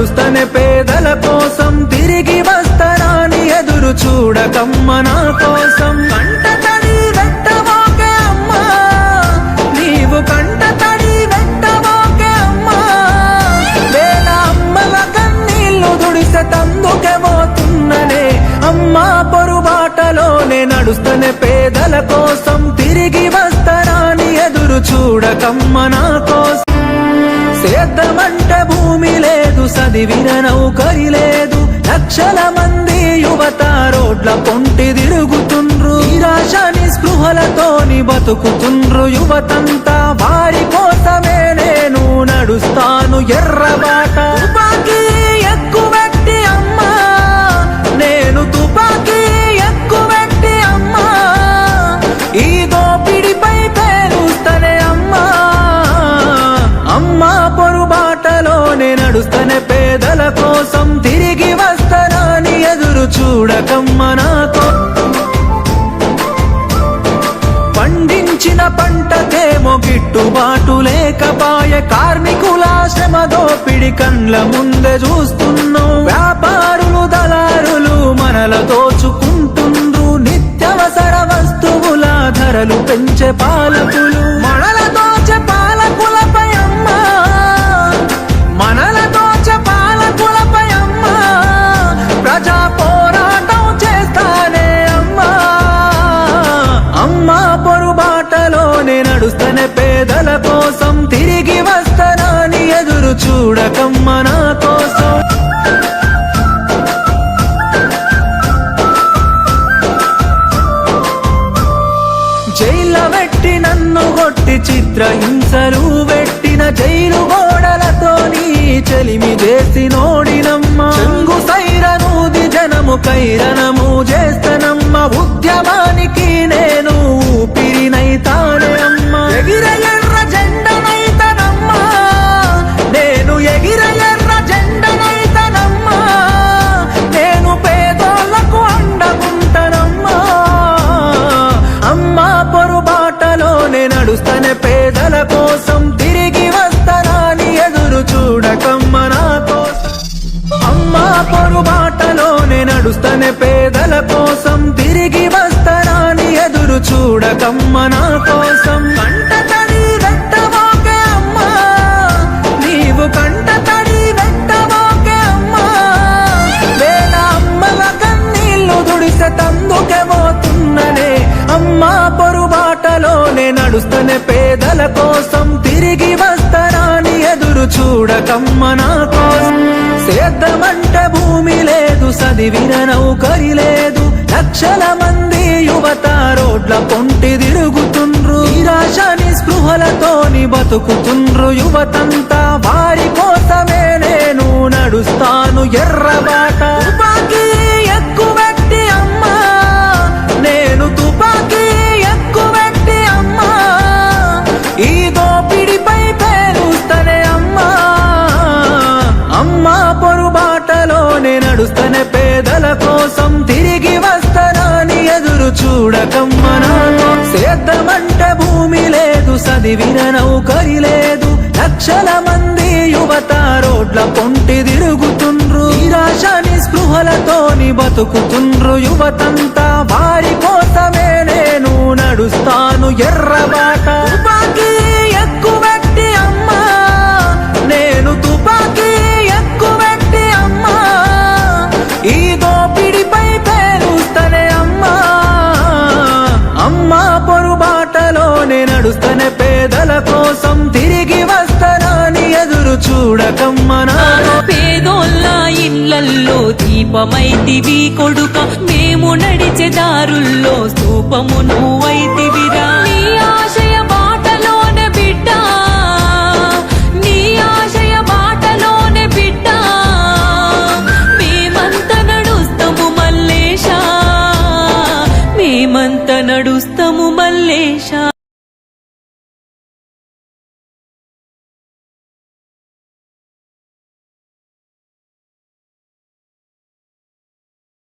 నడుస్తనే పేదల కోసం తిరిగి వస్తారాని ఎదురు చూడకమ్మ నా కోసం. కంట తడి వెట్టబోకే అమ్మా నీవు కంట తడి వెట్టబోకే అమ్మా. వేల అమ్మల కన్నీళ్ళు దుడిస్తే తందుకే పోతున్ననే అమ్మా పొరుబాటలోనే నడుస్తనే పేదల కోసం తిరిగి వస్తారాని ఎదురు చూడకమ్మ నా కోసం. సేద్యమంటే భూమి లేదు చదివిన నౌకరి లేదు. లక్షల మంది యువత రోడ్ల పొంటి తిరుగుతుండ్రు. నిరాశ నిస్పృహలతోని బతుకుతుండ్రు యువతంతా. వారి కోసమే నేను నడుస్తాను ఎర్రబాట. చూడకమ్మ నాతో. పండించిన పంటకేమో గిట్టుబాటు లేకపాయ కార్మికుల శ్రమ దోపిడి కండ్ల ముందే చూస్తున్నాం. వ్యాపారులు దళారులు మనల దోచుకుంటుండ్రు. నిత్యవసర వస్తువుల ధరలు పెంచే పాలకులు. చూడకమ్మ నా కోసం. జైల పెట్టి నన్ను కొట్టి చిత్ర హింసలు పెట్టిన జైలు గోడలతో నీ చెలిమి చేసి నోడినమ్మ. చెంగు సైరనూది జనము కైరనము చేస్తనమ్మ. ఉద్యమ చూడకమ్మ నా కోసం. కంట తడి వెట్టమోకే అమ్మ. నీవు కంట తడి వెట్టమోకే అమ్మ. వేల అమ్మల కన్నీళ్ళు దుడిసె తందుకే పోతున్ననే. అమ్మా పొరుబాటలోనే నడుస్తనే పేదల కోసం. తిరిగి వస్తరాని ఎదురు చూడకమ్మ నా కోసం. సేద్యమంటే భూమి లేదు చదివిన నౌకరి లేదు. లక్షల మంది యువత రోడ్ల పొంటి తిరుగుతుండ్రు. నిరాశ నిస్పృహలతోని బతుకుతుండ్రు యువతంతా. వారి కోసమే నేను నడుస్తాను ఎర్రబాట చూడకమ్మ నాతో సేద్యమంటే భూమి లేదు చదివిన నౌకరి లేదు. లక్షల మంది యువత రోడ్ల పొంటి తిరుగుతుండ్రు. నిరాశ నిస్పృహలతోని బతుకుతుండ్రు యువతంతా. వారి కోసమే నేను నడుస్తాను ఎర్రబా చేస్తనే పేదల కోసం తిరిగి వస్తానని ఎదురు చూడకమ్మనా పేదోళ్ళ ఇళ్ళల్లో దీపమైతివి కొడుక. మేము నడిచే దారుల్లో స్తూపము నువ్వైతే